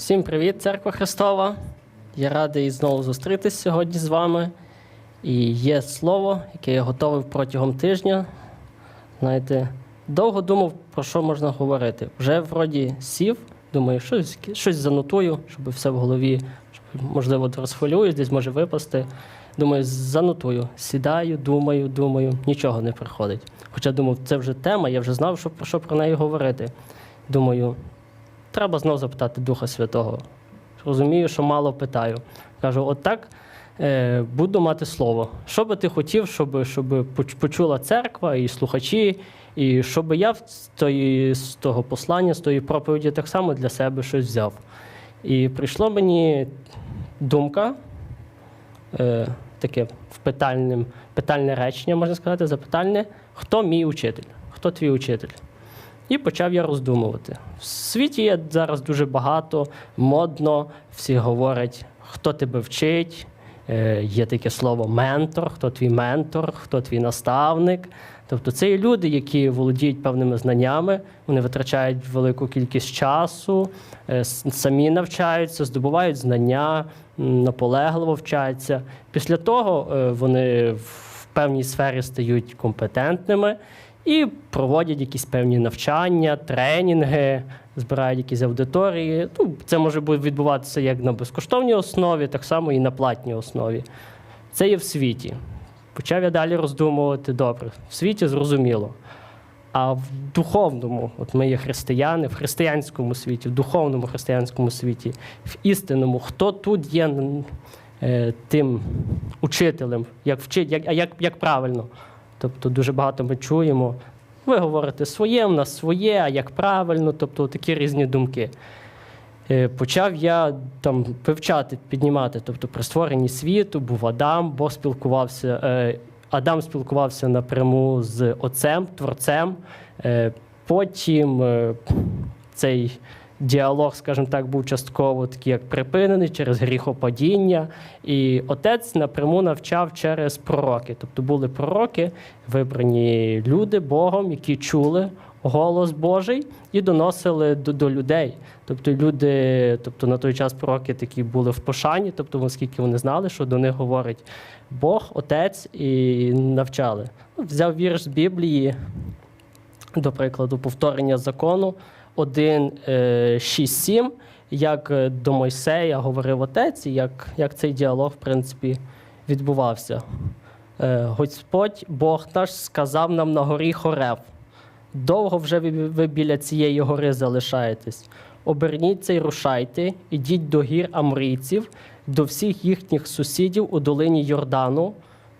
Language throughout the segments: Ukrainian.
Всім привіт, церква Христова. Я радий знову зустрітися сьогодні з вами. І є слово, яке я готовив протягом тижня. Знаєте, довго думав, про що можна говорити. Вже вроді сів, думаю, щось, щось занотую, щоб все в голові, можливо, розхвилююсь, десь може випасти. Думаю, занотую. Сідаю, думаю, думаю, нічого не приходить. Хоча думав, це вже тема, я вже знав, що, що про неї говорити. Думаю, треба знов запитати Духа Святого. Розумію, що мало питаю. Кажу, от так е, буду мати слово. Що би ти хотів, щоб, щоб почула церква і слухачі, і щоб я з, тої, з того послання, з тої проповіді так само для себе щось взяв. І прийшло мені думка, е, таке в питальне речення, можна сказати, запитальне, хто мій учитель? Хто твій учитель? І почав я роздумувати. В світі є зараз дуже багато, модно, всі говорять, хто тебе вчить. Е, Є таке слово ментор, хто твій ментор, хто твій наставник. Тобто це є люди, які володіють певними знаннями, вони витрачають велику кількість часу, е, самі навчаються, здобувають знання, наполегливо вчаться. Після того е, вони в певній сфері стають компетентними і проводять якісь певні навчання, тренінги, збирають якісь аудиторії. Ну, це може відбуватися як на безкоштовній основі, так само і на платній основі. Це є в світі. Почав я далі роздумувати добре. В світі зрозуміло. А в духовному, от ми є християни, в християнському світі, в духовному християнському світі, в істинному, хто тут є е, тим учителем, як вчить, як, як, як правильно. Тобто дуже багато ми чуємо. Ви говорите своє, в нас своє, а як правильно, тобто такі різні думки. Е, Почав я там вивчати, піднімати, тобто при створенні світу був Адам, Бог спілкувався, е, Адам спілкувався напряму з Отцем, Творцем. Е, Потім цей діалог, скажімо так, був частково такий, як припинений через гріхопадіння. І отець напряму навчав через пророки. Тобто були пророки, вибрані люди Богом, які чули голос Божий і доносили до, до людей. Тобто люди, тобто на той час пророки такі були в пошані, тобто оскільки вони знали, що до них говорить Бог, Отець, і навчали. Взяв вірш з Біблії, до прикладу, повторення закону 1, 6, 7, як е, до Мойсея говорив отець, і як, як цей діалог, в принципі, відбувався. Е, Господь Бог наш сказав нам на горі Хорев. Довго вже ви, ви біля цієї гори залишаєтесь. Оберніться і рушайте, ідіть до гір амрійців, до всіх їхніх сусідів у долині Йордану,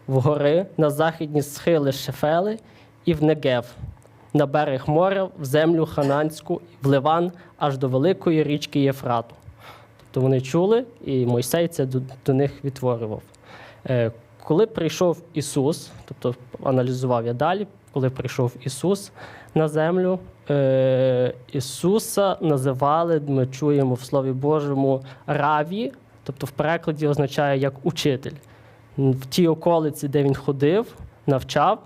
в гори, на західні схили Шефели і в Негев, на берег моря, в землю Хананську, в Ливан, аж до великої річки Єфрату. Тобто вони чули, і Мойсей це до, до них відтворював. Е, коли прийшов Ісус, тобто аналізував я далі, коли прийшов Ісус на землю, е, Ісуса називали, ми чуємо в Слові Божому, раві, тобто в перекладі означає як учитель. В тій околиці, де він ходив, навчав,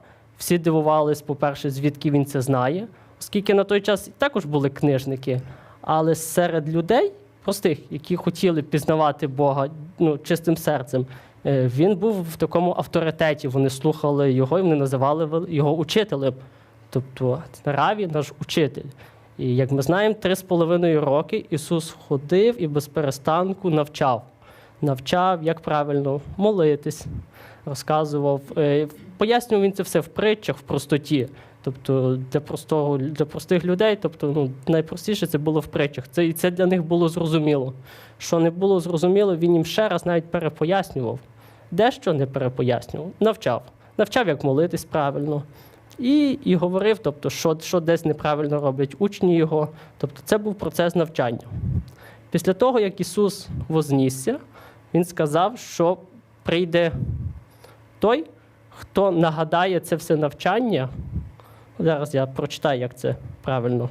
всі дивувались, по-перше, звідки він це знає, оскільки на той час також були книжники, але серед людей, простих, які хотіли пізнавати Бога ну, чистим серцем, е, він був в такому авторитеті. Вони слухали його і вони називали його учителем. Тобто Раві наш учитель. І як ми знаємо, три з половиною роки Ісус ходив і без перестанку навчав. Навчав, як правильно молитись, розказував. Е, Пояснював він це все в притчах, в простоті. Тобто для простого для простих людей, тобто ну, найпростіше це було в притчах. Це і це для них було зрозуміло. Що не було зрозуміло, він їм ще раз навіть перепояснював. Дещо не перепояснював, навчав. Навчав, як молитись правильно. І, і говорив, тобто, що, що десь неправильно роблять учні його. Тобто це був процес навчання. Після того, як Ісус вознісся, Він сказав, що прийде той, хто нагадає це все навчання. Зараз я прочитаю, як це правильно,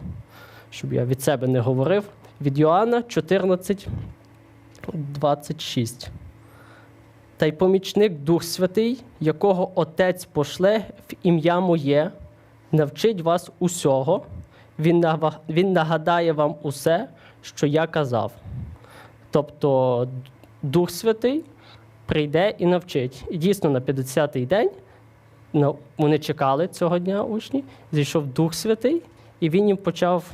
щоб я від себе не говорив. Від Йоанна 14, 26. Та й помічник Дух Святий, якого Отець пошле в ім'я моє, навчить вас усього, він, нагадає вам усе, що я казав. Тобто Дух Святий прийде і навчить. І дійсно на 50-й день ну, вони чекали цього дня учні, зійшов Дух Святий, і він їм почав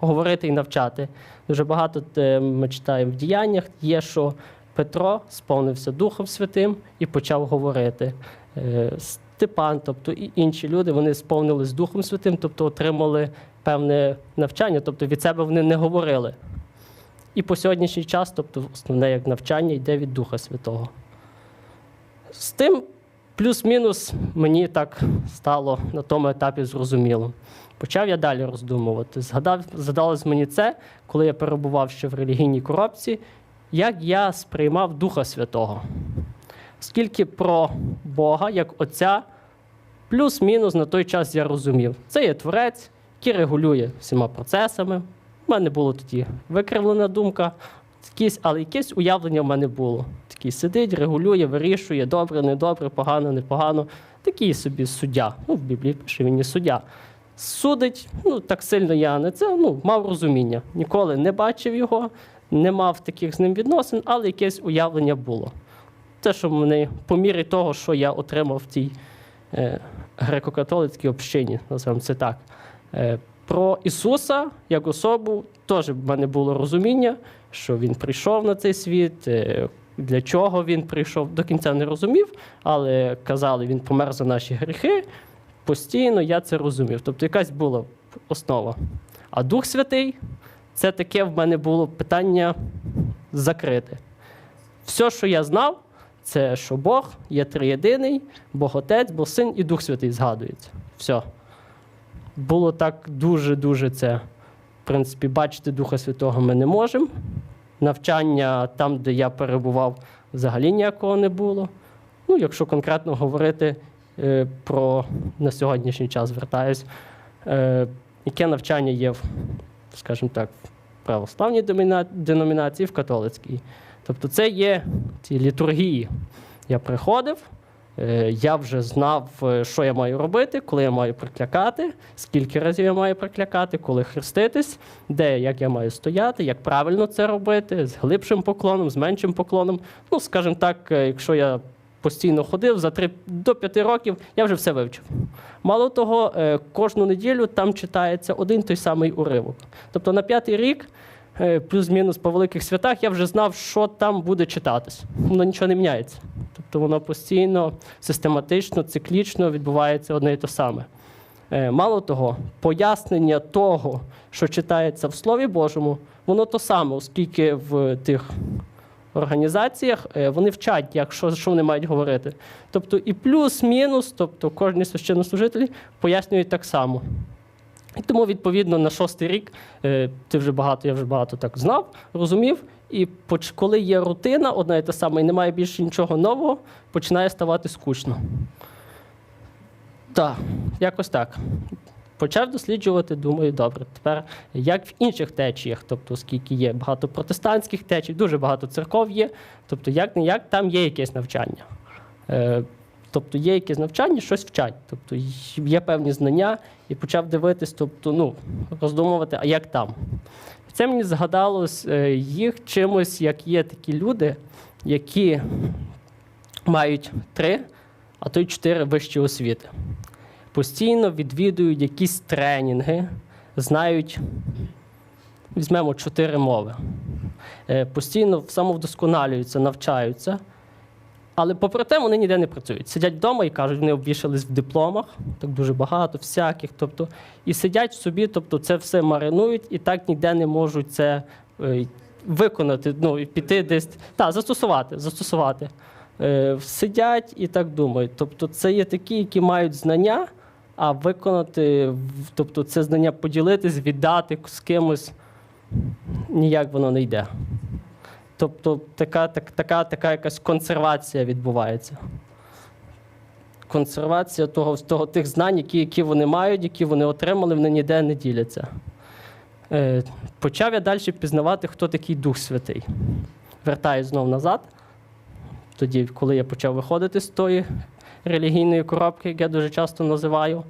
говорити і навчати. Дуже багато е, ми читаємо в діяннях, є, що Петро сповнився Духом Святим і почав говорити. Е, Степан, тобто і інші люди, вони сповнились Духом Святим, тобто отримали певне навчання, тобто від себе вони не говорили. І по сьогоднішній час, тобто основне як навчання йде від Духа Святого. З тим, плюс-мінус, мені так стало на тому етапі зрозуміло. Почав я далі роздумувати. Згадав, згадалось мені це, коли я перебував ще в релігійній коробці, як я сприймав Духа Святого. Скільки про Бога, як Отця, плюс-мінус на той час я розумів. Це є творець, який регулює всіма процесами. У мене була тоді викривлена думка, якісь, але якесь уявлення в мене було. Такий сидить, регулює, вирішує, добре, недобре, погано, непогано. Такий собі суддя. Ну, в Біблії пише він суддя. Судить, ну так сильно я не це, ну, мав розуміння. Ніколи не бачив його, не мав таких з ним відносин, але якесь уявлення було. Те, що мене по мірі того, що я отримав в цій е, греко-католицькій общині, називаємо це так. Е, про Ісуса як особу теж в мене було розуміння, що Він прийшов на цей світ, е, для чого він прийшов, до кінця не розумів, але казали, він помер за наші гріхи. Постійно я це розумів. Тобто якась була основа. А Дух Святий це таке в мене було питання закрите. Все, що я знав, це що Бог є триєдиний, Бог Отець, Бог Син і Дух Святий згадується. Все. Було так дуже-дуже це. В принципі, бачити Духа Святого ми не можемо. Навчання там, де я перебував, взагалі ніякого не було. Ну, якщо конкретно говорити е, про на сьогоднішній час звертаюсь, е, яке навчання є скажімо так, в православній деномінації, в католицькій. Тобто це є ці літургії. Я приходив, я вже знав, е, що я маю робити, коли я маю приклякати, скільки разів я маю приклякати, коли хреститись, де як я маю стояти, як правильно це робити, з глибшим поклоном, з меншим поклоном. Ну, скажімо так, е, якщо я постійно ходив за 3 до 5 років, я вже все вивчив. Мало того, е, кожну неділю там читається один той самий уривок. Тобто на п'ятий рік, е, плюс-мінус по великих святах, я вже знав, що там буде читатись. Воно нічого не міняється. Тобто воно постійно, систематично, циклічно відбувається одне і те саме. Е, Мало того, пояснення того, що читається в Слові Божому, воно то саме, оскільки в тих організаціях е, вони вчать, як, що, що вони мають говорити. Тобто і плюс-мінус, тобто кожні священнослужителі пояснюють так само. І тому, відповідно, на шостий рік е, ти вже багато, я вже багато так знав, розумів. І коли є рутина, одна і та сама, і немає більше нічого нового, починає ставати скучно. Так, якось так. Почав досліджувати, думаю, добре. Тепер як в інших течіях, тобто, оскільки є багато протестантських течій, дуже багато церков є, тобто, як не як там є якесь навчання. Тобто є якесь навчання, щось вчать. Тобто є певні знання, і почав дивитись, тобто, ну, роздумувати, а як там. Це мені згадалось е, їх чимось, як є такі люди, які мають три, а то й чотири вищі освіти. Постійно відвідують якісь тренінги, знають, візьмемо чотири мови. Е, Постійно самовдосконалюються, навчаються. Але попри те, вони ніде не працюють. Сидять вдома і кажуть, вони обвішались в дипломах, так дуже багато, всяких. Тобто, і сидять собі, тобто це все маринують, і так ніде не можуть це е, виконати, ну, і піти десь. Так, застосувати, застосувати. Е, сидять і так думають. Тобто, це є такі, які мають знання, а виконати, тобто це знання поділитись, віддати з кимось, ніяк воно не йде. Тобто така, так, така, така якась консервація відбувається. Консервація того, того, тих знань, які, які вони мають, які вони отримали, вони ніде не діляться. Е, почав я далі пізнавати, хто такий Дух Святий. Вертаюсь знову назад. Тоді, коли я почав виходити з тої релігійної коробки, як я дуже часто називаю.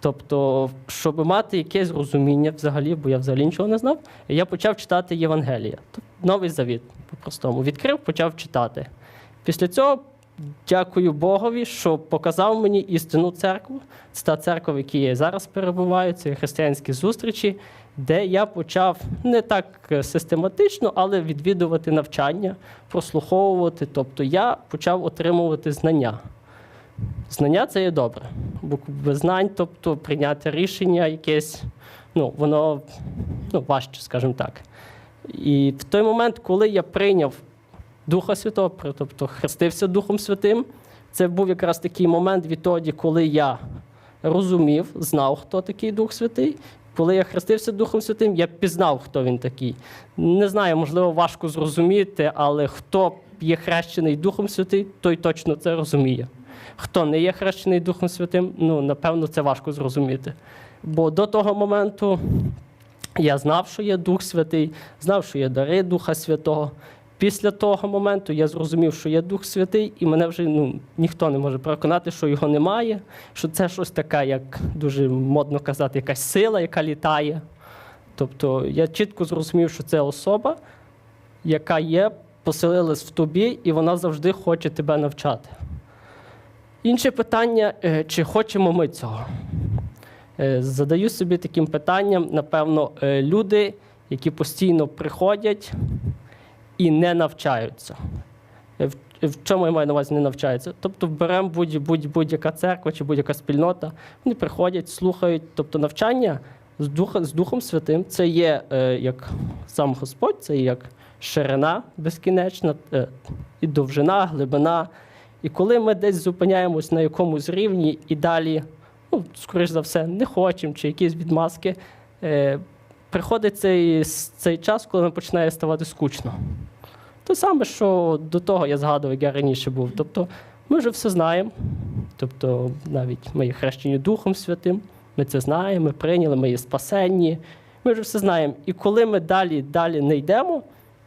Тобто, щоб мати якесь розуміння взагалі, бо я взагалі нічого не знав, я почав читати Євангелія. Новий Завіт, по-простому. Відкрив, почав читати. Після цього дякую Богові, що показав мені істинну церкву. Це та церква, в якій я зараз перебуваю, це християнські зустрічі, де я почав не так систематично, але відвідувати навчання, прослуховувати. Тобто я почав отримувати знання. Знання це є добре, бо без знань, тобто прийняти рішення якесь, ну, воно ну, важче, скажімо так. І в той момент, коли я прийняв Духа Святого, тобто хрестився Духом Святим, це був якраз такий момент відтоді, коли я розумів, знав, хто такий Дух Святий. Коли я хрестився Духом Святим, я пізнав, хто він такий. Не знаю, можливо, важко зрозуміти, але хто є хрещений Духом Святим, той точно це розуміє. Хто не є хрещений Духом Святим, ну, напевно, це важко зрозуміти. Бо до того моменту я знав, що є Дух Святий, знав, що є дари Духа Святого. Після того моменту я зрозумів, що є Дух Святий, і мене вже ну, ніхто не може переконати, що його немає, що це щось таке, як дуже модно казати, якась сила, яка літає. Тобто я чітко зрозумів, що це особа, яка є, поселилась в тобі, і вона завжди хоче тебе навчати. Інше питання, е, чи хочемо ми цього? Е, Задаю собі таким питанням, напевно, е, люди, які постійно приходять і не навчаються. Е, В, чому я маю на увазі не навчаються? Тобто беремо будь, будь, будь-яка церква чи будь-яка спільнота, вони приходять, слухають. Тобто навчання з, Духа, з Духом Святим це є е, як сам Господь, це є як ширина безкінечна, е, і довжина, глибина. І коли ми десь зупиняємось на якомусь рівні і далі, ну, скоріш за все, не хочемо, чи якісь відмазки, е, приходить цей, цей час, коли нам починає ставати скучно. Те саме, що до того я згадував, як я раніше був. Тобто ми вже все знаємо. Тобто, навіть ми є хрещені Духом Святим, ми це знаємо, ми прийняли, ми є спасенні, ми вже все знаємо. І коли ми далі, далі не йдемо,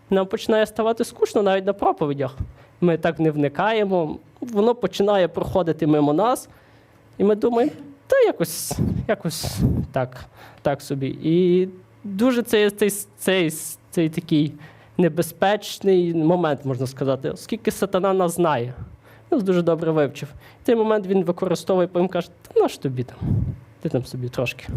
нам починає ставати скучно навіть на проповідях. Ми так не вникаємо, воно починає проходити мимо нас, і ми думаємо, та якось, якось так, так собі. І дуже цей, цей, цей, цей такий небезпечний момент, можна сказати, оскільки сатана нас знає. Нас дуже добре вивчив. В цей момент він використовує, потім каже, та наш тобі там, ти там собі трошки.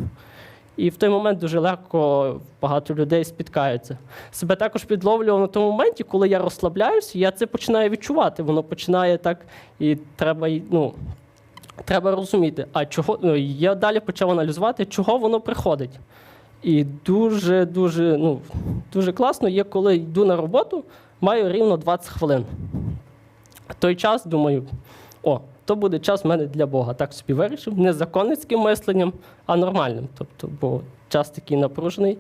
І в той момент дуже легко багато людей спіткаються. Себе також підловлював на тому моменті, коли я розслабляюся, я це починаю відчувати. Воно починає так, і треба, ну, треба розуміти, а чого ну, я далі почав аналізувати, чого воно приходить. І дуже, дуже, ну, дуже класно є, коли йду на роботу, маю рівно 20 хвилин. Той час думаю, о, то буде час в мене для Бога. Так собі вирішив, не законницьким мисленням, а нормальним. Тобто, бо час такий напружений.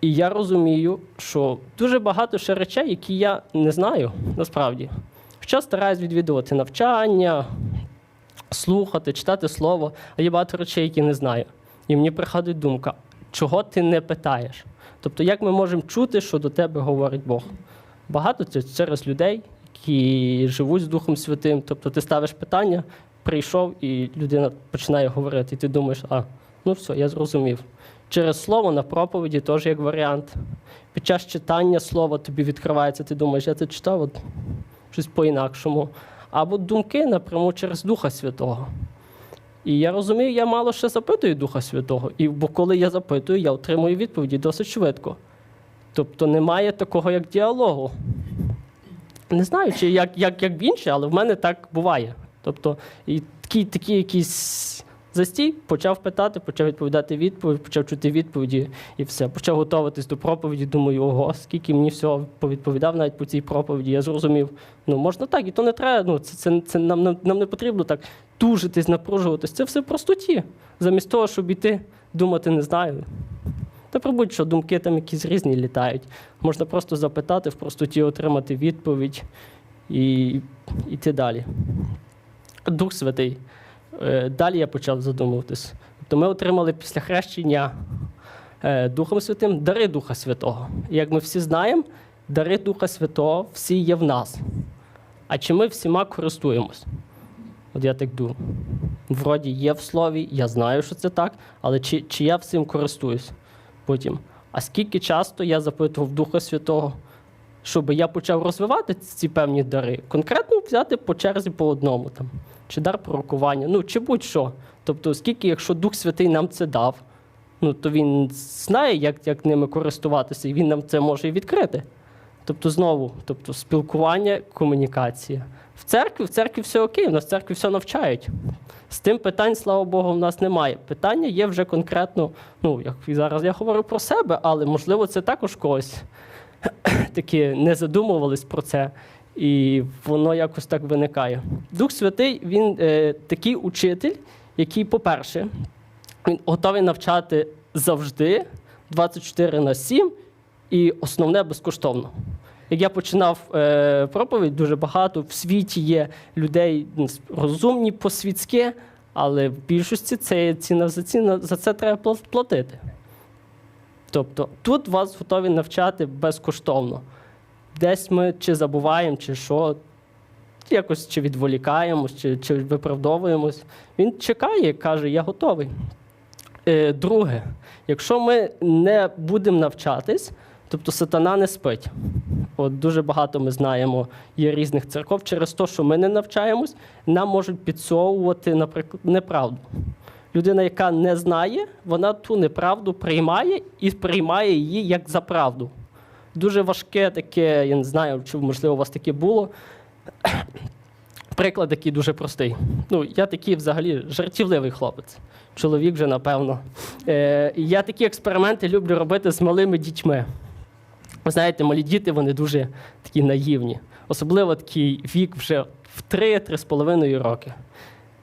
І я розумію, що дуже багато ще речей, які я не знаю насправді. Хоча стараюсь відвідувати навчання, слухати, читати слово, а є багато речей, які не знаю. І мені приходить думка, чого ти не питаєш? Тобто, як ми можемо чути, що до тебе говорить Бог? Багато це через людей, які живуть з Духом Святим. Тобто ти ставиш питання, прийшов, і людина починає говорити, і ти думаєш, а, ну все, я зрозумів. Через слово на проповіді теж як варіант. Під час читання слова тобі відкривається, ти думаєш, я це читав от, щось по-інакшому. Або думки напряму через Духа Святого. І я розумію, я мало ще запитую Духа Святого. І бо коли я запитую, я отримую відповіді досить швидко. Тобто немає такого, як діалогу. Не знаю, чи як, як, як в інші, але в мене так буває. Тобто, і такі такі якийсь застій, почав питати, почав відповідати відповідь, почав чути відповіді і все. Почав готуватись до проповіді. Думаю, ого, скільки мені всього повідповідав навіть по цій проповіді. Я зрозумів, ну можна так, і то не треба. Ну, це, це, це нам, нам, нам не потрібно так тужитись, напружуватись. Це все в простоті. Замість того, щоб іти, думати, не знаю. Та про будь-що думки там якісь різні літають. Можна просто запитати, в простоті отримати відповідь і йти далі. Дух Святий. Е, Далі я почав задумуватись. Тобто ми отримали після хрещення е, Духом Святим дари Духа Святого. І як ми всі знаємо, дари Духа Святого всі є в нас. А чи ми всіма користуємось? От я так думаю. Вроді є в слові, я знаю, що це так, але чи, чи я всім користуюсь? Потім, а скільки часто я запитував Духа Святого, щоб я почав розвивати ці певні дари, конкретно взяти по черзі по одному там, чи дар пророкування, ну чи будь-що. Тобто, оскільки, якщо Дух Святий нам це дав, ну то він знає, як, як ними користуватися, і він нам це може і відкрити. Тобто, знову, тобто, спілкування, комунікація. В церкві, в церкві все окей, в нас в церкві все навчають. З тим питань, слава Богу, в нас немає. Питання є вже конкретно, ну, як зараз я говорю про себе, але можливо це також когось таки не задумувались про це, і воно якось так виникає. Дух Святий, він е, такий учитель, який, по-перше, він готовий навчати завжди, 24 на 7, і основне безкоштовно. Як я починав е, проповідь, дуже багато в світі є людей розумні по-світськи, але в більшості це ціна за ціна за це треба пла- платити. Тобто тут вас готові навчати безкоштовно. Десь ми чи забуваємо, чи що, якось чи відволікаємось, чи, чи виправдовуємось. Він чекає, каже, я готовий. Е, друге, якщо ми не будемо навчатись, тобто сатана не спить. От дуже багато ми знаємо, є різних церков. Через те, що ми не навчаємось, нам можуть підсовувати, наприклад, неправду. Людина, яка не знає, вона ту неправду приймає і приймає її як за правду. Дуже важке таке, я не знаю, чи можливо у вас таке було. Приклад такий дуже простий. Ну, я такий взагалі жартівливий хлопець. Чоловік вже, напевно. Е, я такі експерименти люблю робити з малими дітьми. Ви знаєте, малі діти вони дуже такі наївні. Особливо такий вік вже в 3-3,5 роки.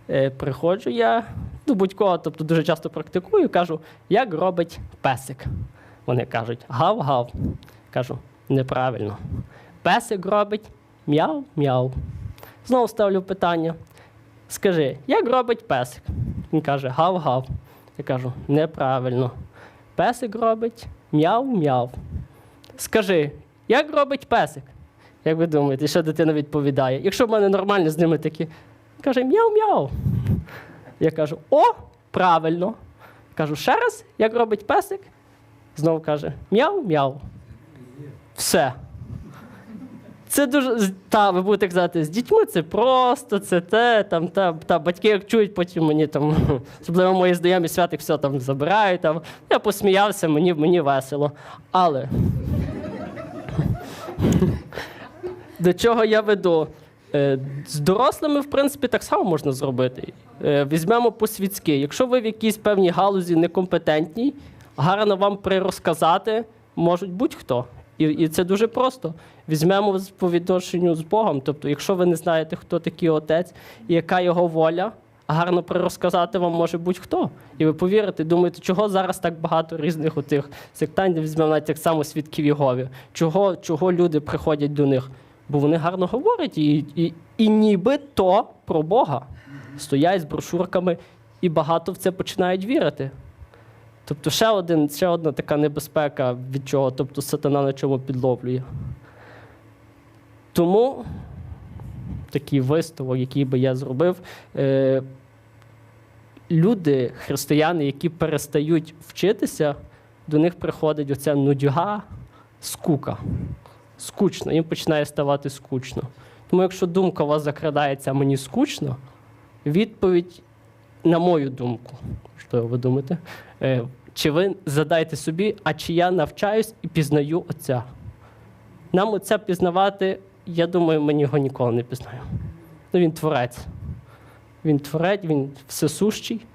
Е, приходжу я до будь-кого, тобто дуже часто практикую, кажу, як робить песик. Вони кажуть, гав-гав. Кажу, неправильно. Песик робить мяу-мяу. Знову ставлю питання. Скажи, як робить песик? Він каже, гав-гав. Я кажу, неправильно. Песик робить мяу-мяу. Скажи, як робить песик? Як ви думаєте, що дитина відповідає? Якщо в мене нормально з ними такі, каже мяу-мяу. Я кажу, о, правильно. Кажу, ще раз, як робить песик? Знову каже мяу-мяу. Все. Це дуже та, ви будете казати, з дітьми це просто, це те, там, та, та батьки як чують, потім мені там, особливо мої знайомі святик все там забирають. Там. Я посміявся, мені, мені весело. Але до чого я веду? Е, З дорослими, в принципі, так само можна зробити. Е, Візьмемо по-світськи. Якщо ви в якійсь певній галузі некомпетентній, гарно вам прирозказати можуть будь-хто. І, і це дуже просто. Візьмемо по відношенню з Богом. Тобто, якщо ви не знаєте, хто такий отець і яка його воля, гарно прирозказати вам може будь-хто. І ви повірите, думаєте, чого зараз так багато різних отих сектантів, візьмемо навіть так само свідків Єгові. Чого, чого люди приходять до них? Бо вони гарно говорять і, і, і ніби то про Бога. Стоять з брошурками і багато в це починають вірити. Тобто ще, один, ще одна така небезпека, від чого тобто сатана на чому підловлює. Тому такий висновок, який би я зробив, е, люди, християни, які перестають вчитися, до них приходить оця нудьга, скука. Скучно, їм починає ставати скучно. Тому якщо думка у вас закрадається, мені скучно, відповідь, на мою думку, що ви думаєте, е, чи ви задайте собі, а чи я навчаюсь і пізнаю Отця? Нам Отця пізнавати, я думаю, ми його ніколи не пізнаємо. Ну, він творець. Він творець, він всесущий,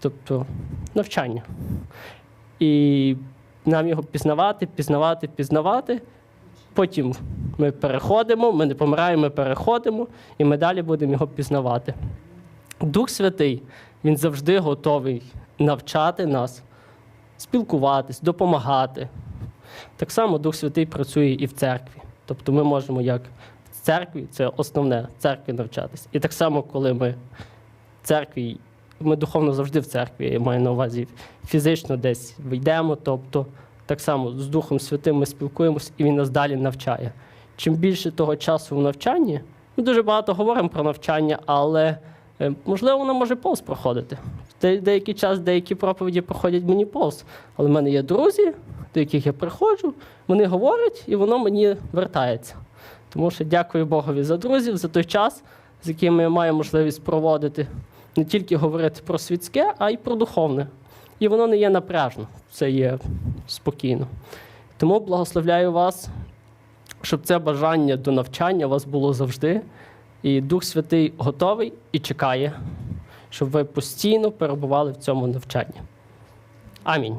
тобто навчання. І нам його пізнавати, пізнавати, пізнавати. Потім ми переходимо, ми не помираємо, ми переходимо, і ми далі будемо його пізнавати. Дух Святий, він завжди готовий навчати нас, спілкуватись, допомагати. Так само Дух Святий працює і в церкві. Тобто ми можемо як в церкві, це основне, церкві навчатись. І так само, коли ми в церкві, ми духовно завжди в церкві, я маю на увазі фізично десь вийдемо, тобто так само з Духом Святим ми спілкуємось, і він нас далі навчає. Чим більше того часу в навчанні, ми дуже багато говоримо про навчання, але можливо воно може повз проходити. Де- деякий час деякі проповіді проходять мені повз. Але в мене є друзі, до яких я приходжу, вони говорять, і воно мені вертається. Тому що дякую Богові за друзів, за той час, з яким я маю можливість проводити не тільки говорити про світське, а й про духовне. І воно не є напряжно, це є спокійно. Тому благословляю вас, щоб це бажання до навчання у вас було завжди. І Дух Святий готовий і чекає, щоб ви постійно перебували в цьому навчанні. Амінь.